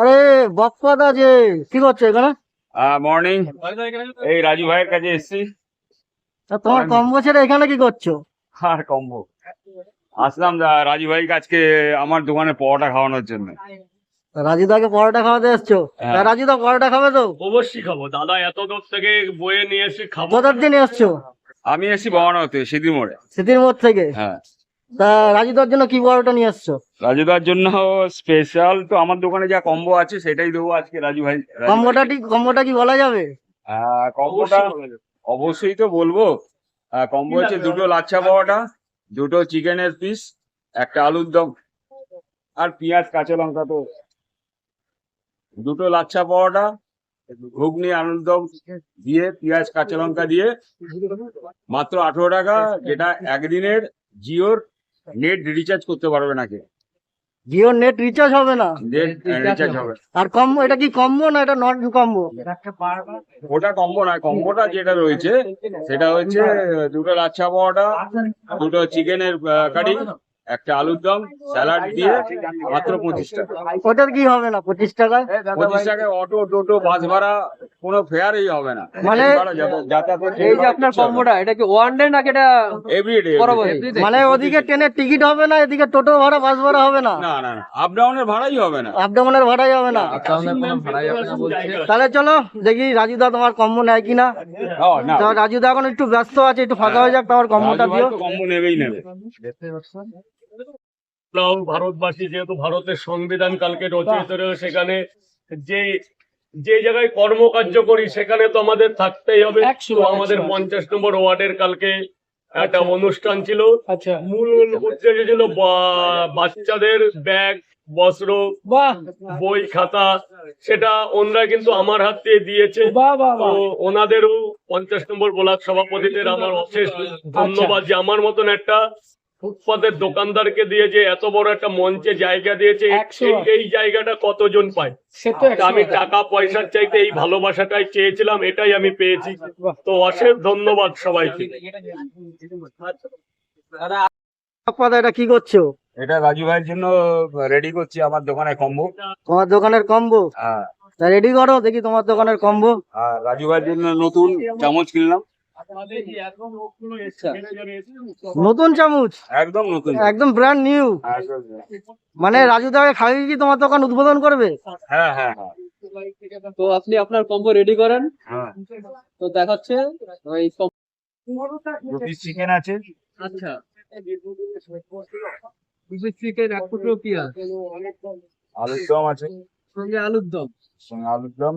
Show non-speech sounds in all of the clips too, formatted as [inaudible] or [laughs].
আরে বাপ্পাদা যে কি করছ এখানে? মর্নিং এই রাজু ভাইয়ের কাছে এসেছি। তা তোমার কম্বো ছেড়ে এখানে কি করছ? আর কম্বো। আসলাম রাজু ভাইকে আজকে আমার দোকানে পরোটা খাওয়ানোর জন্য। রাজুদাকে পরোটা খাওয়াতে এসছো? হ্যাঁ। তা রাজুদা পরোটা খাবে তো? অবশ্যই খাব। দাদা এত দূর থেকে বয়ে নিয়ে এসে খাব। কোথার দিন এসছো? আমি এসেছি বহনাতে সিদ্ধি মোড়ে। স্মৃতির মোড় থেকে? হ্যাঁ। তা রাজুদার জন্য কি পরোটা নিয়ে এসছো রাজুদার জন্য স্পেশাল তো আমার দোকানে যা কম্বো আছে সেটাই দেবো আজকে রাজু ভাই। কম্বোটা ঠিক কম্বোটা কি বলা যাবে? আহ, কম্বোটা অবশ্যই তো বলব। কম্বো হচ্ছে দুটো লাচ্ছা পরোটা দুটো চিকেনের পিস একটা আলুর দম আর পেঁয়াজ কাঁচা লঙ্কা তো। দুটো লাচ্ছা পরোটা ঘুগনি আলুর দম দিয়ে পেঁয়াজ কাঁচা লঙ্কা দিয়ে মাত্র আঠেরো টাকা যেটা একদিনের জিওর নেট রিচার্জ করতে পারবে নাকি? কে জিও নেট রিচার্জ হবে না? নেট রিচার্জ হবে। আর কম্বো এটা কি কম্বো না এটা নট কম্বো ওটা কম্বো না কম্বোটা যেটা রয়েছে সেটা হচ্ছে দুটো লাচ্ছা পরোটা দুটো চিকেনের কারি একটা আলুর দম স্যালাড দিয়ে মাত্র পঁচিশ টাকা। ওটার কি হবে না পঁচিশ টাকায় পঁচিশ টাকায় অটো টোটো বাস ভাড়া কোনো ফেয়ারই হবে না। মানে এই যে আপনার কম্বোটা এটা কি ওয়ান ডে নাকি এটা এভরিডে মানে ওদিকে ট্রেনের টিকিট হবে না এদিকে টোটো ভাড়া বাস ভাড়া হবে না? না না না। আপ ডাউনের ভাড়াই হবে না। আপ ডাউনের ভাড়াই হবে না। না তাহলে চলো দেখি রাজুদা তোমার কম্বো নেয় কিনা। না। রাজুদা এখন একটু ব্যস্ত আছে একটু ফাঁকা হয়ে যাক তোমার কম্বোটা দিও। কম্বো নেবেই নেবে। আমরাও ভারতবাসী যেহেতু ভারতের সংবিধান কালকে রচিত সেখানে যে যে জায়গায় কর্মকার্য করি সেখানে তো আমাদের থাকতেই হবে। আমাদের পঞ্চাশ নম্বর ওয়ার্ডের কালকে একটা অনুষ্ঠান ছিল। আচ্ছা। মূল উদ্দেশ্য ছিল বাচ্চাদের ব্যাগ বস্ত্র বই খাতা সেটা ওনারা কিন্তু আমার হাত দিয়ে দিয়েছে। ওনাদেরও পঞ্চাশ নম্বর ব্লক সভাপতিদের আমার অশেষ ধন্যবাদ যে আমার মতন একটা ফুটপাতের দোকানদারকে দিয়ে যে এত বড় একটা মঞ্চে জায়গা দিয়েছে এই- জায়গাটা কতজন পায়? সে তো আমি টাকা পয়সার চাইতে এই ভালোবাসাটাই চেয়েছিলাম এটাই আমি পেয়েছি। তো অশেষ ধন্যবাদ সবাইকে। এটা কি করছ? এটা রাজু ভাইয়ের জন্য রেডি করছি আমার দোকানে কম্বো। তোমার দোকানের কম্বো? হ্যাঁ। রেডি করো দেখি তোমার দোকানের কম্বো। রাজু ভাইয়ের জন্য নতুন চামচ কিনলাম। নতুন চামচ? একদম নতুন। একদম ব্র্যান্ড নিউ একদম। মানে রাজুদাকে খাইয়ে কি তোমার দোকান উদ্বোধন করবে? হ্যাঁ হ্যাঁ হ্যাঁ। তো আপনি আপনার কম্বো রেডি করেন। হ্যাঁ। তো দেখাচ্ছে ওই দু পিস চিকেন আছে। আচ্ছা। দুপিস চিকেন এক টুকরো পেঁয়াজ আলুর দম আছে। সঙ্গে আলুর দম। সঙ্গে আলুর দম।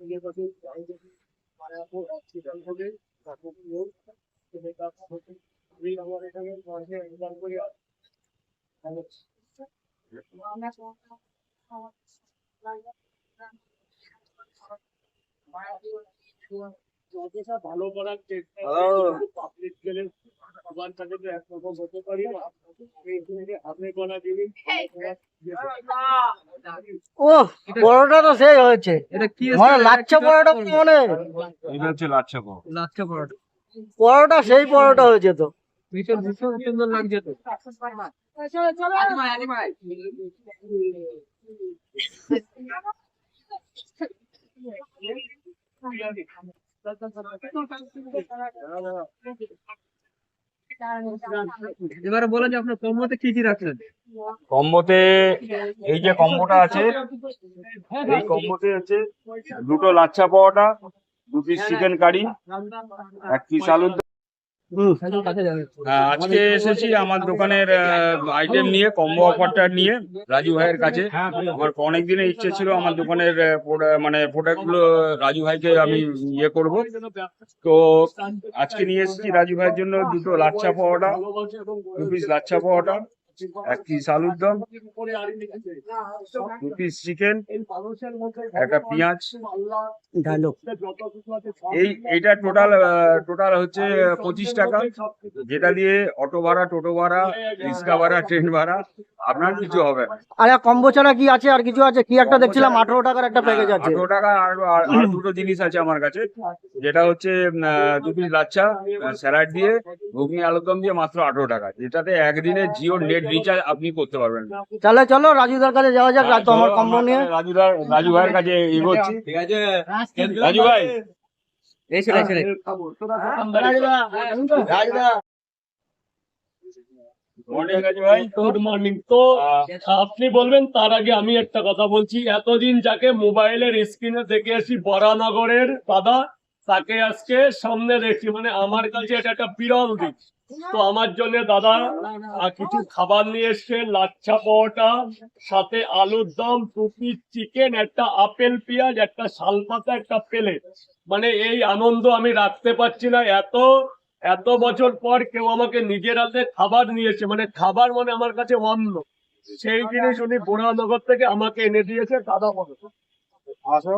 ये बजे हमारे आपको अच्छी रंग हो गई आपको उपयोग एक आप होते अभी हमारे टाइम में कौन से एग्ज़ाम को याद मैं कौन था मैं आपको ও পরোটা তো সেই হয়েছে। মানে লাচ্ছা পরোটা তো মানে? এটা হচ্ছে লাচ্ছা পাও লাচ্ছা পরোটা। পরোটা সেই পরোটা হয়েছে তো। ভীষণ ভীষণ সুন্দর লাগছে তো। এবারে বলেন যে আপনার কম্বোতে কি কি রাখলেন কম্বোতে এই যে কম্বোটা আছে, এই কম্বোতে হচ্ছে দুটো লাচ্ছা পরোটা দু পিস চিকেন কারি এক পিস আলুর আজকে এসেছি আমার দোকানের আইটেম নিয়ে কম্বো অফারটা নিয়ে রাজু ভাইয়ের কাছে। আমার অনেক দিনের ইচ্ছে ছিল আমার দোকানের মানে প্রোডাক্টগুলো রাজু ভাইকে আমি ইয়ে করব। তো আজকে নিয়ে এসেছি রাজু ভাইয়ের জন্য দুটো লাচ্ছা পাওয়াটা দু পিস লাচ্ছা পাওয়াটা এক পিস আলুর দম দু পিস চিকেন একটা পেঁয়াজ। এই এইটা টোটাল টোটাল হচ্ছে পঁচিশ টাকা যেটা দিয়ে অটো ভাড়া টোটো ভাড়া রিক্সা ভাড়া ট্রেন ভাড়া আপনার কিছু হবে আর কম্বো ছাড়া কি আছে? আর কিছু আছে? কি একটা দেখছিলাম আঠারো টাকার একটা প্যাকেজ আছে। আঠারো টাকা আর দুটো জিনিস আছে আমার কাছে যেটা হচ্ছে দু পিস লাচ্ছা স্যালাড দিয়ে ঘুগনি আলুদম দিয়ে মাত্র আঠারো টাকা। যেটাতে একদিনে জিও নেট রিচার্জ আপনি করতে পারবেন। তাহলে চলো রাজুদার কাছে যাওয়া যাক রাত আমার কম্বো নিয়ে। রাজুদার রাজু ভাইয়ের কাছে এগোচ্ছি। ঠিক আছে। রাজু ভাই। মর্নিং রাজু ভাই। গুড মর্নিং তো আপনি বলবেন তার আগে আমি একটা কথা বলছি। এতদিন যাকে মোবাইলের স্ক্রিনে দেখে আসি বরানগরের দাদা তাকে আজকে সামনে দেখছি। মানে আমার কাছে এটা একটা বিরল দিক। তো আমার জন্য দাদা কিছু খাবার নিয়ে এসছে লাচ্ছা পরোটা সাথে আলুর দম দু পিস চিকেন একটা আপেল পেঁয়াজ একটা শালপাতা একটা প্লেট মানে এই আনন্দ আমি রাখতে পারছি না। এত এত বছর পর কেউ আমাকে নিজের হাতে খাবার নিয়েছে মানে খাবার মানে আমার কাছে অন্য সেই জিনিস উনি বোরানগর থেকে আমাকে এনে দিয়েছে দাদা বলো। আসো।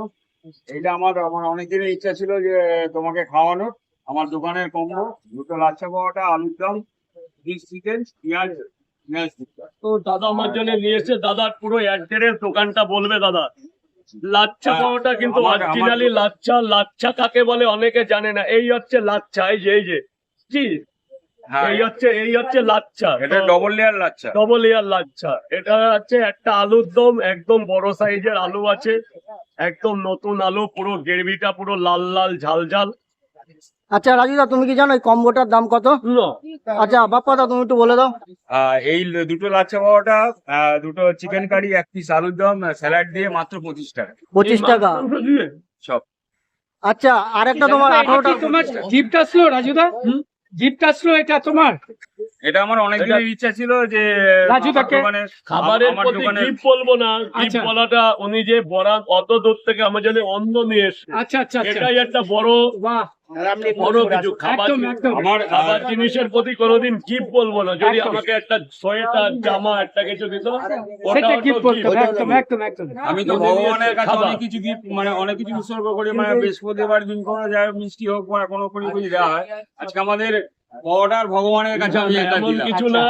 এটা আমার আমার অনেকদিনের ইচ্ছা ছিল যে তোমাকে খাওয়ানোর। আমার দোকানের কম্বো দুটো লাচ্ছা পাওয়াটা আলুর দম চিকেন পেঁয়াজ তো দাদা আমার জন্য নিয়ে এসে দাদার পুরো অ্যাড্রেস দোকানটা বলবে দাদা। লাচ্ছা হ্যাঁ, পাওয়াটা কিন্তু অরিজিনালি লাচ্ছা লাচ্ছা কাকে বলে অনেকে জানে না। এই হচ্ছে লাচ্ছা এই যে এই যে। জি হ্যাঁ এই হচ্ছে এই হচ্ছে লাচ্ছা। এটা ডবল লেয়ার লাচ্ছা। ডবল ইয়ার লাচ্ছা। এটা হচ্ছে একটা আলুর দম একদম বড় সাইজের আলু আছে। একদম নতুন আলু পুরো গ্রেভিটা পুরো লাল লাল ঝাল ঝাল। আচ্ছা রাজুদা তুমি কি জানো এই কম্বোটার দাম কত? আচ্ছা বাপ্পাদা তুমি একটু বলে দাও। আহ, এই দুটো লাচ্ছা পাওয়াটা দুটো চিকেন কারি এক পিস আলুর দম স্যালাড দিয়ে মাত্র পঁচিশ টাকা। পঁচিশ টাকা। সব। আচ্ছা আর একটা তোমার আঠারো এটা তোমার গিফট আসলো রাজুদা? গিফট আসলো এটা তোমার? এটা আমার অনেক দিনের ইচ্ছা ছিল যে রাজু আমার তাকে- দোকানে খাবারের প্রতি দোকানে বলব না গিফট আচ্ছা। বলাটা উনি যে বড়া অত দূর থেকে আমার জন্য অন্ন নিয়ে এসছে। আচ্ছা আচ্ছা আচ্ছা। এটাই একটা বড় বাহ। বড় কিছু খাবার একদম একদম। আমার খাবার জিনিসের প্রতি কোনোদিন গিফট বলব না। যদি আমাকে একটা সোয়েটার জামা একটা কিছু দিত সেটা গিফট তো করতে gift। হবে। একদম একদম একদম আমি তো ভগবানের কাছে অনেক কিছু গিফট মানে অনেক কিছু উৎসর্গ করি মানে বৃহস্পতিবার দিন কোনো যায় মিষ্টি হোক বা কোনো কোনো কিছু দেওয়া হয় আজকে আমাদের অর্ডার ভগবানের কাছে আমি দিলাম। কিছু না।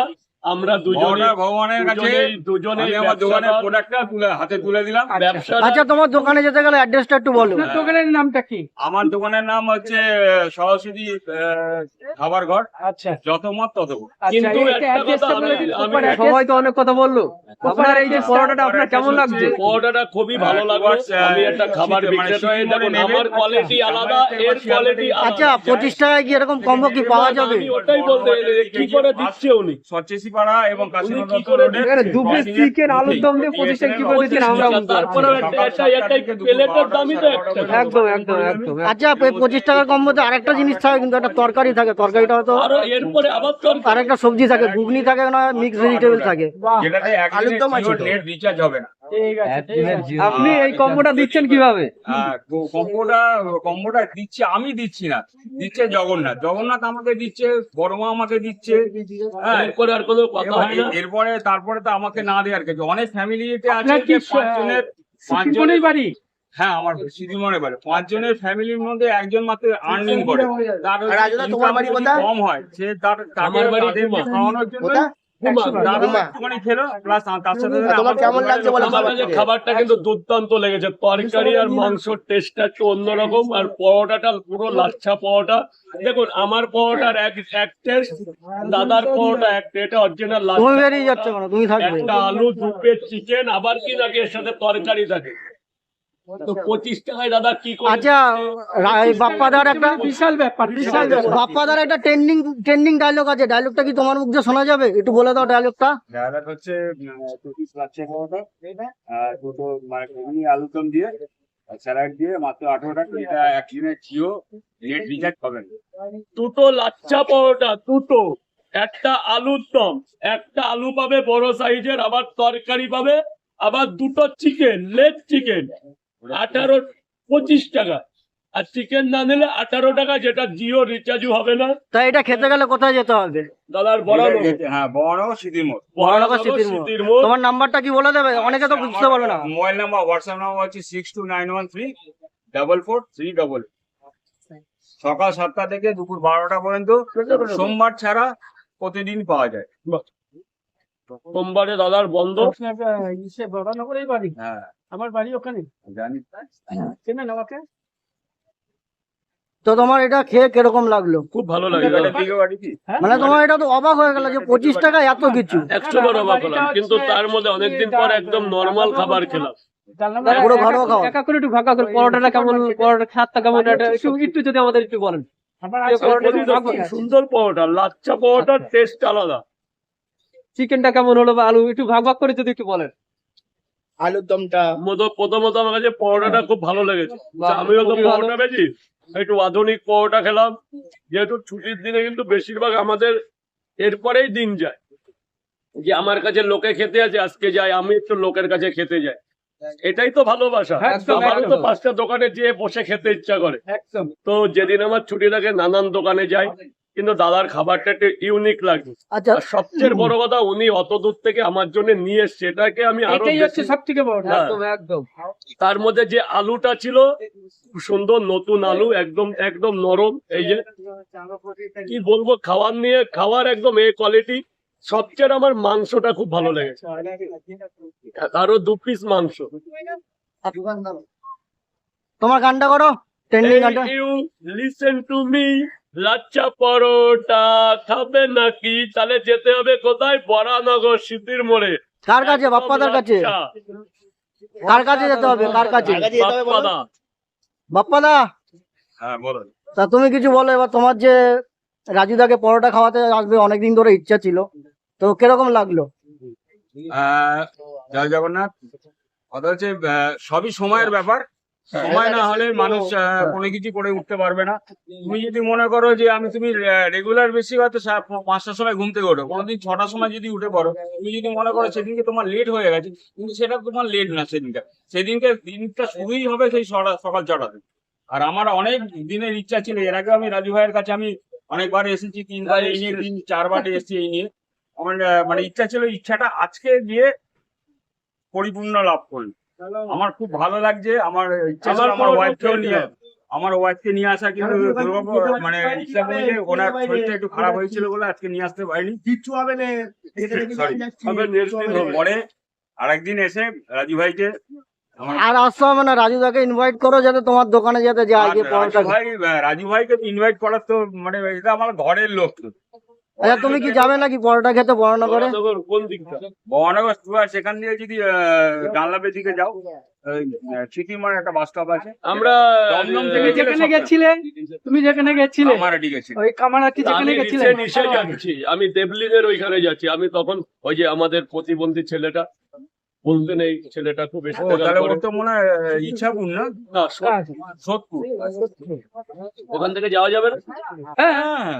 আমরা দুজনে ভগবানের কাছে দুজনে আমার দোকানের প্রোডাক্টটা তুলে হাতে তুলে দিলাম। ব্যবসা আচ্ছা তোমার দোকানে যেতে গেলে অ্যাড্রেসটা একটু বলো। দোকানের নামটা কি? আমার দোকানের নাম হচ্ছে সরস্বতী খাবার ঘর। আচ্ছা। যত মত তত আচ্ছা কিন্তু সবাই তো অনেক কথা বলল। আপনার এই যে পরোটাটা আপনার কেমন লাগছে? পরোটাটা খুবই ভালো আহ, লাগল। Towards, আহ, আমি একটা খাবার মানে বিক্রেতা হয়ে দেখুন আমার কোয়ালিটি আলাদা এর কোয়ালিটি আচ্ছা পঁচিশ টাকায় কি এরকম কম্বো কি পাওয়া যাবে? ওটাই বলতে কি করে দিচ্ছে উনি? সচেসি পাড়া এবং কাশিনাথ উনি কি করে রোডে দু পিস চিকেন আলুর দম দিয়ে পঁচিশ টাকা কি করে দিচ্ছেন আমরা তারপরে একটা একটা একটা প্লেটের দামই তো একদম একদম একদম। আচ্ছা এই পঁচিশ টাকার কম্বোতে আরেকটা জিনিস থাকে কিন্তু একটা তরকারি থাকে তরকারিটা হয়তো এরপরে আবার তোর আর একটা সবজি থাকে ঘুগনি থাকে না মিক্স ভেজিটেবল থাকে। আলুর দম আছে নেট রিচার্জ হবে না। আপনি এই কম্বোটা দিচ্ছেন কীভাবে? কম্বোটা কম্বোটা দিচ্ছে আমি দিচ্ছি না। দিচ্ছে জগন্নাথ। জগন্নাথ আমাকে দিচ্ছে বড় মা আমাকে দিচ্ছে। হ্যাঁ। এরপরে আর কোনো কথা এবার না। এরপরে তারপরে তো আমাকে না দেওয়ার কিছু। অনেক ফ্যামিলিতে আছে যে পাঁচজনের পাঁচজনের বাড়ি? হ্যাঁ আমার সিদ্ধিমনে বাড়ি। পাঁচজনের ফ্যামিলির মধ্যে একজন মাত্র আর্নিং করে। তার কম হয়। সে তার। খাওয়ানোর জন্য তোমার কেমন লাগছে বলো? খাবারটা কিন্তু দুর্দান্ত লেগেছে। তরকারি আর মাংসর টেস্টটা একটু অন্যরকম আর পরোটাটা পুরো লাচ্ছা পরোটা। দেখুন আমার পরোটার এক এক টেস্ট দাদার পরোটা এক এটা অরিজিনাল লাচ্ছা বেরিয়ে যাচ্ছ কেন? তুমি থাকবে। একটা আলু দু চিকেন আবার কি নাকি এর সাথে তরকারি থাকে? আচ্ছা বাপ্পাদার একটা বিশাল ব্যাপার বিশাল বাপ্পাদার একটা ট্রেন্ডিং ট্রেন্ডিং ডায়লগ আছে। ডায়লগটা কি তোমার মুখ দিয়ে শোনা যাবে? একটু বলে দাও ডায়লগটা ডায়লগ হচ্ছে দুটো মানে ঘুগনি আলুদম দিয়ে স্যালাড দিয়ে মাত্র আঠারো টাকা। এটা একদিনের জিও নেট রিচার্জ পাবেন দুটো লাচ্ছা পরোটা দুটো। একটা আলুর দম। একটা আলু পাবে বড় সাইজের আবার তরকারি পাবে। আবার দুটো চিকেন লেগ চিকেন আঠারো পঁচিশ টাকা। আর চিকেন না নিলে আঠারো টাকা যেটা জিও রিচার্জও হবে না। তা এটা খেতে গেলে কোথায় যেতে হবে? দাদার বড় হ্যাঁ বড় স্মৃতির মোড়। বড়নগর স্মৃতির মোড়। তোমার নাম্বারটা কি বলে দেবে? অনেকে তো বুঝতে পারবে না। মোবাইল নাম্বার হোয়াটসঅ্যাপ নাম্বার হচ্ছে six two nine one three double four three double সকাল সাতটা থেকে দুপুর বারোটা পর্যন্ত সোমবার ছাড়া প্রতিদিন পাওয়া যায়। সোমবারে দাদার বন্ধ। ইসে বাড়ি? হ্যাঁ। আমার বাড়ি ওখানে? জানি। চেনেন আমাকে তো তোমার এটা খেয়ে কীরকম লাগল? খুব ভালো লাগে দাদা। দিকে বাড়ি কি? হ্যাঁ? মানে তোমার এটা তো অবাক হয়ে গেল যে পঁচিশ টাকা এত কিছু। একশো বার অবাক হলাম। কিন্তু তার মধ্যে অনেকদিন পর একদম নর্মাল খাবার খেলাম। পুরো ঘরোয়া খাওয়া। একা করে একটু ভাগা করে পরোটাটা কেমন পরোটা খাতটা কেমন একটু একটু যদি আমাদের একটু বলেন। সুন্দর পরোটা লাচ্চা পরোটার টেস্ট আলাদা। চিকেনটা কেমন হলো বা আলু? একটু ভাগ ভাগ করে যদি একটু বলেন। আলুর দমটা মতো প্রথমত আমার কাছে পরোটাটা খুব ভালো লেগেছে। আমিও তো পরোটা বেশি একটু আধুনিক পরোটা খেলাম। যেহেতু ছুটির দিনে কিন্তু বেশিরভাগ আমাদের এরপরেই দিন যায়। যে আমার কাছে লোকে খেতে আছে আজকে যাই আমি একটু লোকের কাছে খেতে যাই। এটাই তো ভালোবাসা। আমার তো পাঁচটা দোকানে যেয়ে বসে খেতে ইচ্ছা করে। তো যেদিন আমার ছুটি থাকে নানান দোকানে যাই। কিন্তু দাদার খাবারটা একটু ইউনিক লাগে আচ্ছা সবচেয়ে বড় কথা উনি অত দূর থেকে আমার জন্য নিয়ে এসছে এটাকে আমি আরও এটাই হচ্ছে বেশি- সব থেকে বড়। একদম একদম। তার মধ্যে যে আলুটা ছিল খুব সুন্দর নতুন আলু একদম একদম নরম এই যে কি বলব খাওয়ার নিয়ে খাওয়ার একদম এ কোয়ালিটি সবচেয়ে আমার মাংসটা খুব ভালো লেগেছে আরও দু পিস মাংস। তোমার গানটা করো। ট্রেন্ডিং গানটা। You listen to me lachha paratha খাবে নাকি? তাহলে যেতে হবে কোথায়? বরানগর সিদ্ধির মোড়ে। কার কাছে? বাপ্পাদার কাছে। কার কাছে যেতে হবে? কার কাছে? বাপ্পাদা। বাপ্পাদা। হ্যাঁ বলো। তা তুমি কিছু বলো এবার তোমার যে রাজুদাকে পরোটা খাওয়াতে আসবে অনেকদিন ধরে ইচ্ছা ছিল। তো কীরকম লাগল? আহ, জয় জগন্নাথ। কথা হচ্ছে সবই সময়ের ব্যাপার। সময় না হলে মানুষ আহ, কোনো কিছু করে উঠতে পারবে না। তুমি যদি মনে করো যে আমি তুমি রেগুলার বেশি হয়তো পাঁচটার সময় ঘুম থেকে ওঠো কোনোদিন ছটার সময় যদি উঠে পড়ো তুমি যদি মনে করো সেদিনকে তোমার লেট হয়ে গেছে কিন্তু সেটা তোমার লেট না সেদিনকে। সেদিনকে দিনটা শুরুই হবে সেই ছটা- সকাল ছটাতে আর আমার অনেক দিনের ইচ্ছা ছিল এর আগে আমি রাজু ভাইয়ের কাছে আমি অনেকবার এসেছি তিনবার এই নিয়ে তিন চারবার এসেছি এই নিয়ে। আমার মানে ইচ্ছা ছিল ইচ্ছাটা আজকে গিয়ে পরিপূর্ণ লাভ করল আমার খুব ভালো লাগছে আমার ইচ্ছা ছিল আমার ওয়াইফকেও নিয়ে আমার ওয়াইফকে নিয়ে আসা কিন্তু মানে ইচ্ছা করেছে ওনার শরীরটা একটু খারাপ হয়েছিল বলে আজকে নিয়ে আসতে পারিনি। কিচ্ছু হবে না। [laughs] পরে আরেকদিন এসে রাজু ভাইকে আর আসতে হবে না রাজুদাকে ইনভাইট করো যাতে তোমার দোকানে যাতে যায় রাজু ভাই রাজু ভাইকে ইনভাইট করার তো মানে এটা আমার ঘরের লোক। তো আচ্ছা তুমি কি যাবে নাকি পরোটা খেতে বর্ণনা করে কোন দিকটা? স্টুয়ার সেখান দিয়ে যদি গানলাপের দিকে যাও একটা বাস স্টপ আছে। আমরা তুমি থেকে যেখানে গেছিলে তুমি যেখানে গেছিলে? আমার ঠিক ওই কামারাটি আমি যেখানে গেছিলে? নিচে নিচে যাচ্ছি। আমি দেবলিনের ওইখানে যাচ্ছি। আমি তখন ওই যে আমাদের প্রতিবন্ধী ছেলেটা বলতে নেই ছেলেটা খুব বেশি ও তাহলে ওর তো মনে হয় আহ, ইচ্ছাপুর না না, সোদপুর ওখান থেকে যাওয়া যাবে না হ্যাঁ হ্যাঁ।